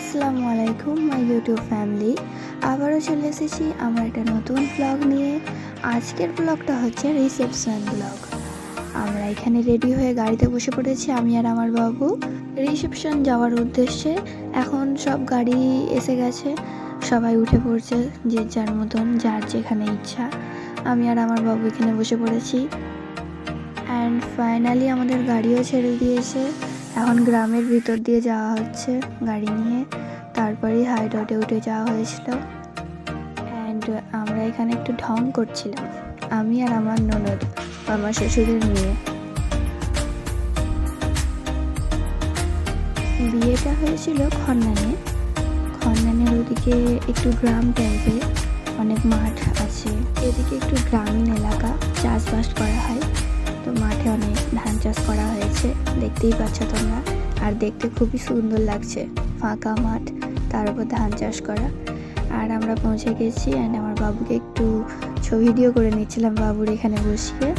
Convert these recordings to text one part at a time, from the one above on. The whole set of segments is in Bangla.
আসসালামু আলাইকুম, মাই ইউটিউব ফ্যামিলি আবারও চলে এসেছি আমার একটা নতুন ব্লগ নিয়ে। আজকের ব্লগটা হচ্ছে রিসেপশন ব্লগ আমরা এখানে রেডি হয়ে গাড়িতে বসে পড়েছি, আমি আর আমার বাবু। রিসেপশন যাওয়ার উদ্দেশ্যে এখন সব গাড়ি এসে গেছে। সবাই উঠে পড়ছে যে যার মতন, যার যেখানে ইচ্ছা। আমি আর আমার বাবু এখানে বসে পড়েছি। অ্যান্ড ফাইনালি আমাদের গাড়িও ছেড়ে দিয়েছে। এখন গ্রামের ভিতর দিয়ে যাওয়া হচ্ছে গাড়ি নিয়ে। তারপরেই হাই রোডে উঠে যাওয়া হয়েছিল। অ্যান্ড আমরা এখানে একটু ঢং করছিলাম, আমি আর আমার ননদ, আমার শ্বশুরের মেয়ে। বিয়েটা হয়েছিল খন্নানে। খন্নানের ওদিকে একটু গ্রাম টাইপের অনেক মাঠ আছে। এদিকে একটু গ্রামীণ এলাকা, চাষবাস করা। দেখতেই পাচ্ছ তোমরা। আর দেখতে খুবই সুন্দর লাগছে। ফাঁকা মাঠ, তার উপর ধান চাষ করা। আর আমরা পৌঁছে গেছি অ্যান্ড আমার বাবুকে একটু ছবি ভিডিও করে নিচ্ছিলাম বাবুর এখানে বসিয়ে।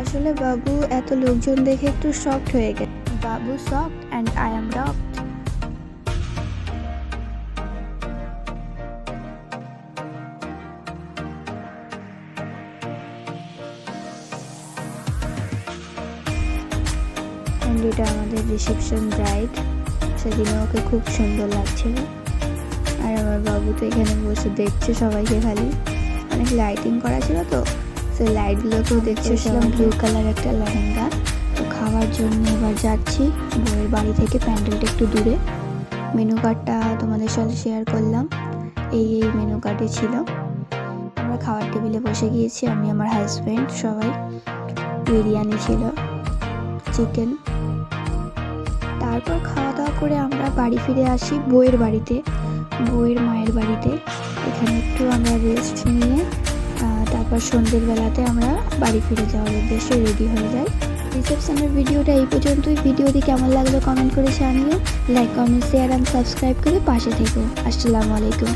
আসলে বাবু এত লোকজন দেখে একটু শক্ট হয়ে গেছে। বাবু shocked and I am rocked and এটা আমাদের রিসেপশন ব্রাইড সেদিনে ওকে খুব সুন্দর লাগছিল। আর আমার বাবু তো এখানে বসে দেখছে সবাইকে খালি। অনেক লাইটিং করা ছিল তো সেই লাইটগুলোকেও দেখছিলাম ব্লু কালার একটা লেহেঙ্গা। তো খাওয়ার জন্য এবার যাচ্ছি। বউয়ের বাড়ি থেকে প্যান্ডেলটা একটু দূরে। মেনু কার্ডটা তোমাদের সাথে শেয়ার করলাম। এই এই মেনু কার্ডে ছিল। আমরা খাওয়ার টেবিলে বসে গিয়েছি। আমি আমার হাজব্যান্ড সবাই। বিরিয়ানি ছিল চিকেন তারপর খাওয়া দাওয়া করে আমরা বাড়ি ফিরে আসি বইয়ের বাড়িতে বইয়ের মায়ের বাড়িতে। এখানে একটু আমরা রেস্ট নিয়ে তারপর সন্ধ্যের বেলাতে আমরা বাড়ি ফিরে যাওয়ার উদ্দেশ্যে রেডি হয়ে যাই। রিসেপশনের ভিডিওটা এই পর্যন্তই। ভিডিওটি কেমন লাগল কমেন্ট করে জানিও। Like comment share and subscribe করে পাশে থেকো। আসসালামু আলাইকুম।